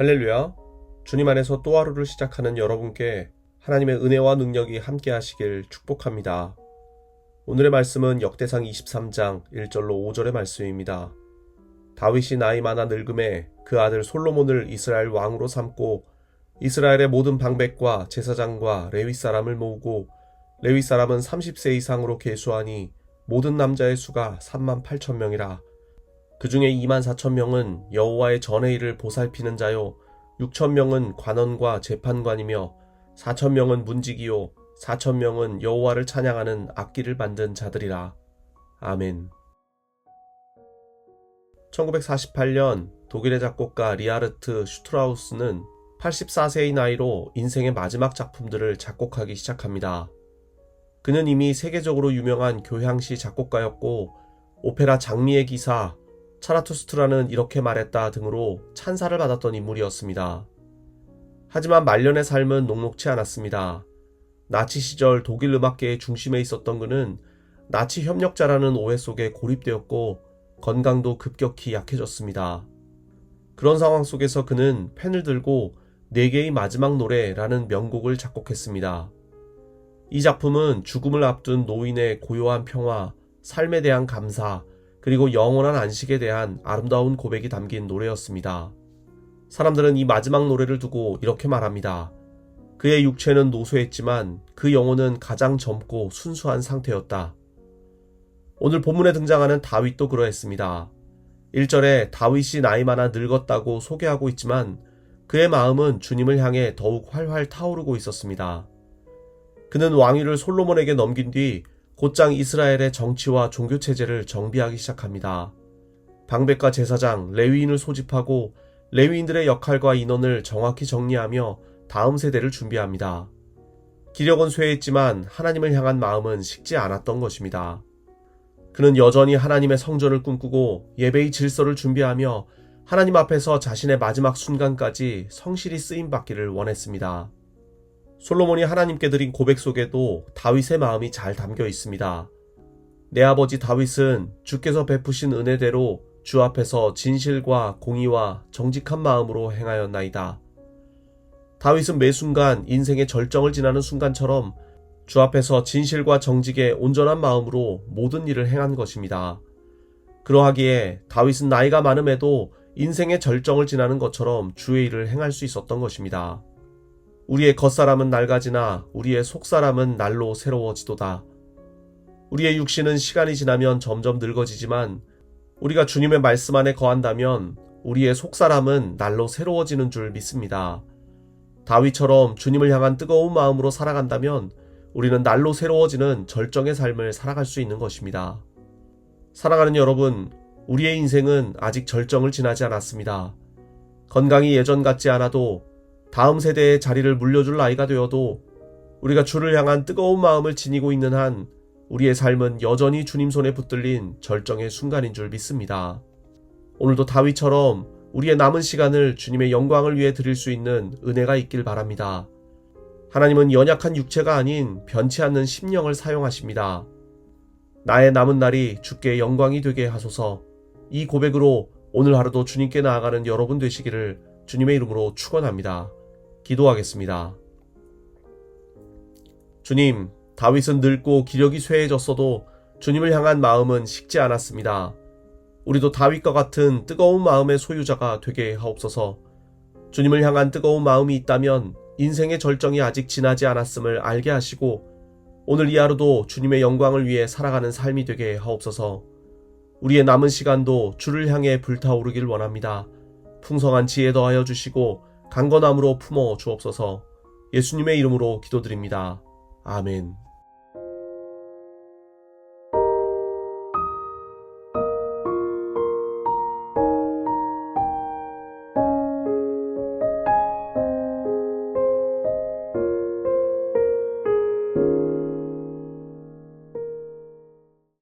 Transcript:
할렐루야. 주님 안에서 또 하루를 시작하는 여러분께 하나님의 은혜와 능력이 함께 하시길 축복합니다. 오늘의 말씀은 역대상 23장 1절로 5절의 말씀입니다. 다윗이 나이 많아 늙음에 그 아들 솔로몬을 이스라엘 왕으로 삼고 이스라엘의 모든 방백과 제사장과 레위 사람을 모으고 레위 사람은 30세 이상으로 계수하니 모든 남자의 수가 3만 8천 명이라 그 중에 2만 4천 명은 여호와의 전의 일을 보살피는 자요 6천 명은 관원과 재판관이며 4천 명은 문지기요 4천 명은 여호와를 찬양하는 악기를 만든 자들이라 아멘. 1948년 독일의 작곡가 리하르트 슈트라우스는 84세의 나이로 인생의 마지막 작품들을 작곡하기 시작합니다. 그는 이미 세계적으로 유명한 교향시 작곡가였고 오페라 장미의 기사, 차라투스트라는 이렇게 말했다 등으로 찬사를 받았던 인물이었습니다. 하지만 말년의 삶은 녹록치 않았습니다. 나치 시절 독일 음악계의 중심에 있었던 그는 나치 협력자라는 오해 속에 고립되었고 건강도 급격히 약해졌습니다. 그런 상황 속에서 그는 펜을 들고 네 개의 마지막 노래라는 명곡을 작곡했습니다. 이 작품은 죽음을 앞둔 노인의 고요한 평화, 삶에 대한 감사, 그리고 영원한 안식에 대한 아름다운 고백이 담긴 노래였습니다. 사람들은 이 마지막 노래를 두고 이렇게 말합니다. 그의 육체는 노쇠했지만 그 영혼은 가장 젊고 순수한 상태였다. 오늘 본문에 등장하는 다윗도 그러했습니다. 1절에 다윗이 나이 많아 늙었다고 소개하고 있지만 그의 마음은 주님을 향해 더욱 활활 타오르고 있었습니다. 그는 왕위를 솔로몬에게 넘긴 뒤 곧장 이스라엘의 정치와 종교 체제를 정비하기 시작합니다. 방백과 제사장, 레위인을 소집하고 레위인들의 역할과 인원을 정확히 정리하며 다음 세대를 준비합니다. 기력은 쇠했지만 하나님을 향한 마음은 식지 않았던 것입니다. 그는 여전히 하나님의 성전을 꿈꾸고 예배의 질서를 준비하며 하나님 앞에서 자신의 마지막 순간까지 성실히 쓰임 받기를 원했습니다. 솔로몬이 하나님께 드린 고백 속에도 다윗의 마음이 잘 담겨 있습니다. 내 아버지 다윗은 주께서 베푸신 은혜대로 주 앞에서 진실과 공의와 정직한 마음으로 행하였나이다. 다윗은 매 순간 인생의 절정을 지나는 순간처럼 주 앞에서 진실과 정직의 온전한 마음으로 모든 일을 행한 것입니다. 그러하기에 다윗은 나이가 많음에도 인생의 절정을 지나는 것처럼 주의 일을 행할 수 있었던 것입니다. 우리의 겉사람은 낡아지나 우리의 속사람은 날로 새로워지도다. 우리의 육신은 시간이 지나면 점점 늙어지지만 우리가 주님의 말씀 안에 거한다면 우리의 속사람은 날로 새로워지는 줄 믿습니다. 다윗처럼 주님을 향한 뜨거운 마음으로 살아간다면 우리는 날로 새로워지는 절정의 삶을 살아갈 수 있는 것입니다. 사랑하는 여러분, 우리의 인생은 아직 절정을 지나지 않았습니다. 건강이 예전 같지 않아도 다음 세대의 자리를 물려줄 나이가 되어도 우리가 주를 향한 뜨거운 마음을 지니고 있는 한 우리의 삶은 여전히 주님 손에 붙들린 절정의 순간인 줄 믿습니다. 오늘도 다윗처럼 우리의 남은 시간을 주님의 영광을 위해 드릴 수 있는 은혜가 있길 바랍니다. 하나님은 연약한 육체가 아닌 변치 않는 심령을 사용하십니다. 나의 남은 날이 주께 영광이 되게 하소서 이 고백으로 오늘 하루도 주님께 나아가는 여러분 되시기를 주님의 이름으로 축원합니다. 기도하겠습니다. 주님, 다윗은 늙고 기력이 쇠해졌어도 주님을 향한 마음은 식지 않았습니다. 우리도 다윗과 같은 뜨거운 마음의 소유자가 되게 하옵소서. 주님을 향한 뜨거운 마음이 있다면 인생의 절정이 아직 지나지 않았음을 알게 하시고 오늘 이 하루도 주님의 영광을 위해 살아가는 삶이 되게 하옵소서. 우리의 남은 시간도 주를 향해 불타오르길 원합니다. 풍성한 지혜 더하여 주시고 강건함으로 품어 주옵소서 예수님의 이름으로 기도드립니다. 아멘.